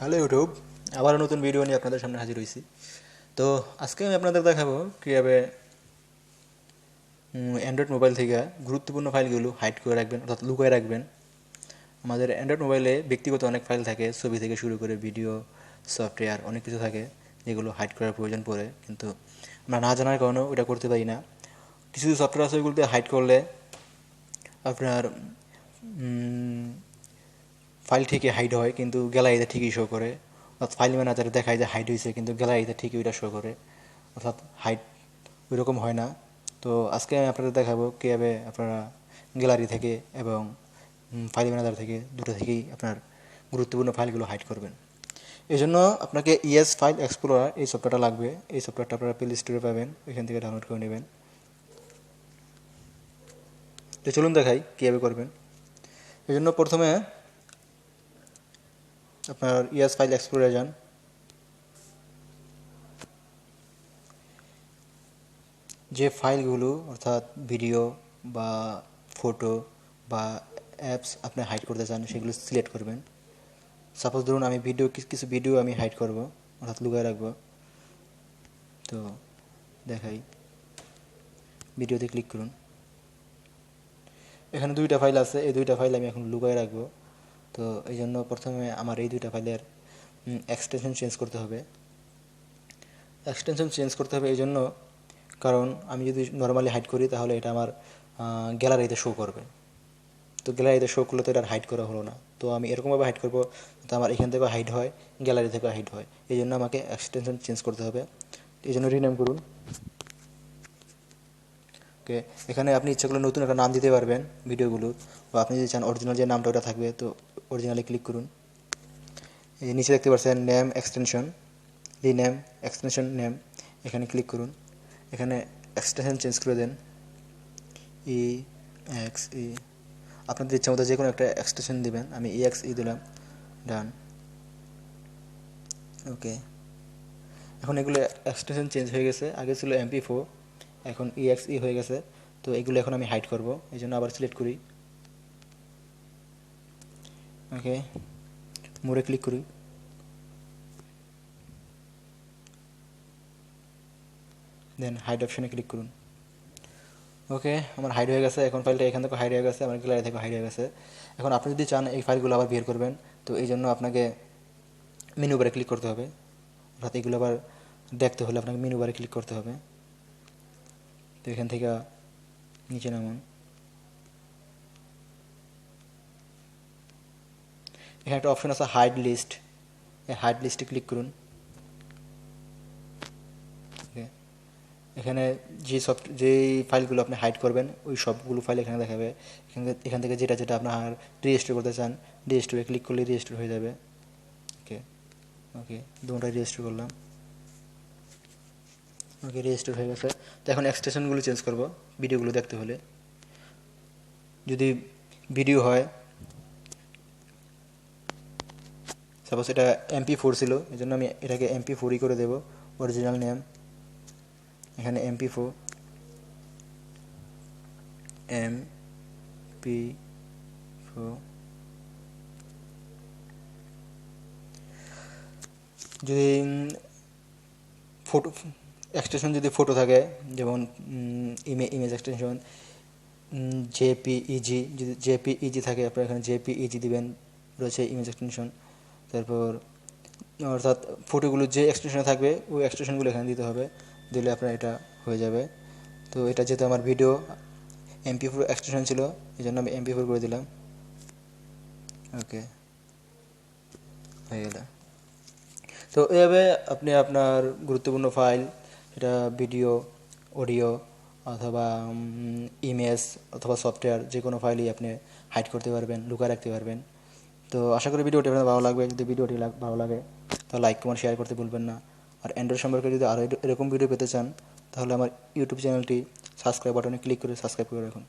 Hello YouTube, আবার নতুন video নিয়ে আপনাদের সামনে হাজির হয়েছি তো আজকে আমি আপনাদের দেখাবো কীভাবে অ্যান্ড্রয়েড মোবাইল থেকে গুরুত্বপূর্ণ ফাইলগুলো হাইড করে রাখবেন, অর্থাৎ লুকায় রাখবেন। আমাদের অ্যান্ড্রয়েড মোবাইলে ব্যক্তিগত অনেক ফাইল থাকে, ছবি থেকে শুরু করে ভিডিও সফটওয়্যার অনেক কিছু থাকে, যেগুলো হাইড করার প্রয়োজন পড়ে, কিন্তু আমরা না জানার কারণেও ওটা করতে পারি না। কিছু সফটওয়্যার আছে ওইগুলোতে হাইড করলে আপনার ফাইল ঠিকই হাইড হয়, কিন্তু গ্যালারিতে ঠিকই শো করে। অর্থাৎ ফাইল ম্যানেজারে দেখায় যে হাইড হয়েছে, কিন্তু গ্যালারিতে ঠিকই ওইটা শো করে। অর্থাৎ হাইড ওই রকম হয় না। তো আজকে আমি আপনাদের দেখাবো কীভাবে আপনারা গ্যালারি থেকে এবং ফাইল ম্যানেজার থেকে দুটো থেকেই আপনার গুরুত্বপূর্ণ ফাইলগুলো হাইড করবেন। এই জন্য আপনাকে ইএস ফাইল এক্সপ্লোরার এই সফটওয়্যারটা লাগবে। এই সফটওয়্যারটা আপনারা প্লে স্টোরে পাবেন, এখান থেকে ডাউনলোড করে নেবেন। তো চলুন দেখাই কীভাবে করবেন। এই জন্য প্রথমে আপনার ইএস ফাইল এক্সপ্লোরে যান যে ফাইলগুলো, অর্থাৎ ভিডিও বা ফটো বা অ্যাপস আপনি হাইড করতে চান, সেগুলো সিলেক্ট করবেন। সাপোজ ধরুন আমি ভিডিও কিছু ভিডিও আমি হাইড করব, অর্থাৎ লুকায় রাখব। তো দেখাই। ভিডিওতে ক্লিক করুন। এখানে দুইটা ফাইল আছে, এই দুইটা ফাইল আমি এখন লুকায় রাখব। তো এই জন্য প্রথমে আমার এই দুইটা ফাইলের এক্সটেনশন চেঞ্জ করতে হবে। এক্সটেনশন চেঞ্জ করতে হবে এই জন্য কারণ আমি যদি নর্মালি হাইড করি তাহলে এটা আমার গ্যালারিতে শো করবে। তো গ্যালারিতে শো করলে তো এটা হাইড করা হলো না। তো আমি এরকমভাবে হাইড করব তো আমার এখান থেকেও হাইড হয় গ্যালারি থেকেও হাইড হয়। এই জন্য আমাকে এক্সটেনশন চেঞ্জ করতে হবে। এই জন্য রিনেম করুন। ওকে, এখানে আপনি ইচ্ছা করলে নতুন একটা নাম দিতে পারবেন ভিডিওগুলোর। বা আপনি যদি চান অরিজিনাল যে নামটা ওটা থাকবে, তো অরিজিনালে ক্লিক করুন। নিচে দেখতে পাচ্ছেন name extension name extension name এখানে ক্লিক করুন। এখানে এক্সটেনশন চেঞ্জ করে দেন। ই এক্স ই আপনাদের ইচ্ছা মতো যে কোনো একটা এক্সটেনশন দিবেন। আমি ই এক্স ই দিলাম। ডান ওকে এখন এগুলো এক্সটেনশন চেঞ্জ হয়ে গেছে। আগে ছিল এমপি ফোর এখন ই এক্স ই হয়ে গেছে। তো এগুলো এখন আমি হাইড করব। এই জন্য আবার সিলেক্ট করি। ওকে মোড়ে ক্লিক করি। দেন হাইড অপশনে ক্লিক করুন। ওকে আমার হাইড হয়ে গেছে। এখন ফাইলটা এখান থেকে হাইড হয়ে গেছে। আমার গ্যালারি থেকে হাইড হয়ে গেছে। এখন আপনি যদি চান এই ফাইলগুলো আবার বের করবেন, তো এই জন্য আপনাকে মেনু বারে ক্লিক করতে হবে। অর্থাৎ এগুলো আবার দেখতে হলে আপনাকে মেনু বারে ক্লিক করতে হবে। তো এখান থেকে নিচে নামুন। এখানে একটা অপশন আছে হাইড লিস্ট হাইড লিস্টে ক্লিক করুন। এখানে যে সব যেই ফাইলগুলো আপনি হাইড করবেন, ওই সবগুলো ফাইল এখানে দেখাবে। এখান এখান থেকে যেটা যেটা আপনার রেজিস্টার করতে চান রেজিস্টারে ক্লিক করলে রেজিস্টার হয়ে যাবে। ওকে ওকে দুটাই রেজিস্টার করলাম। ওকে রেজিস্টার হয়ে গেছে। তো এখন এক্সটেনশনগুলো চেঞ্জ করব ভিডিওগুলো দেখতে হলে। যদি ভিডিও হয় সাপোজ এটা এমপি ফোর ছিল এই জন্য আমি এটাকে এমপি ফোরই করে দেবো অরিজিনাল নেম এখানে MP four M P four যদি ফটো এক্সটেনশন যদি ফটো থাকে, যেমন ইমে ইমেজ এক্সটেনশন জেপিইজি যদি জেপিইজি থাকে, আপনার এখানে জেপিইজি দিবেন, রয়েছে ইমেজ এক্সটেনশন তারপর, অর্থাৎ ফটোগুলো যে এক্সটেনশনে থাকবে, ওই এক্সটেনশনগুলো এখানে দিতে হবে, দিলে আপনার এটা হয়ে যাবে। তো এটা যেহেতু আমার ভিডিও এমপি ফোর এক্সটেনশন ছিল, এই জন্য আমি এমপি ফোর করে দিলাম। ওকে হয়ে গেল। তো এভাবে আপনি আপনার গুরুত্বপূর্ণ ফাইল সেটা ভিডিও অডিও অথবা ইমেজ অথবা সফটওয়্যার যে কোনো ফাইলই আপনি হাইড করতে পারবেন, লুকায় রাখতে পারবেন। তো আশা করি ভিডিওটি আপনার ভালো লাগবে। যদি ভিডিওটি ভালো লাগে তাহলে লাইক, কমেন্ট শেয়ার করতে ভুলবেন না। আর অ্যান্ড্রয়েড সম্পর্কে যদি আরও এরকম ভিডিও পেতে চান, তাহলে আমার ইউটিউব চ্যানেলটি সাবস্ক্রাইব বাটনে ক্লিক করে সাবস্ক্রাইব করে রাখুন।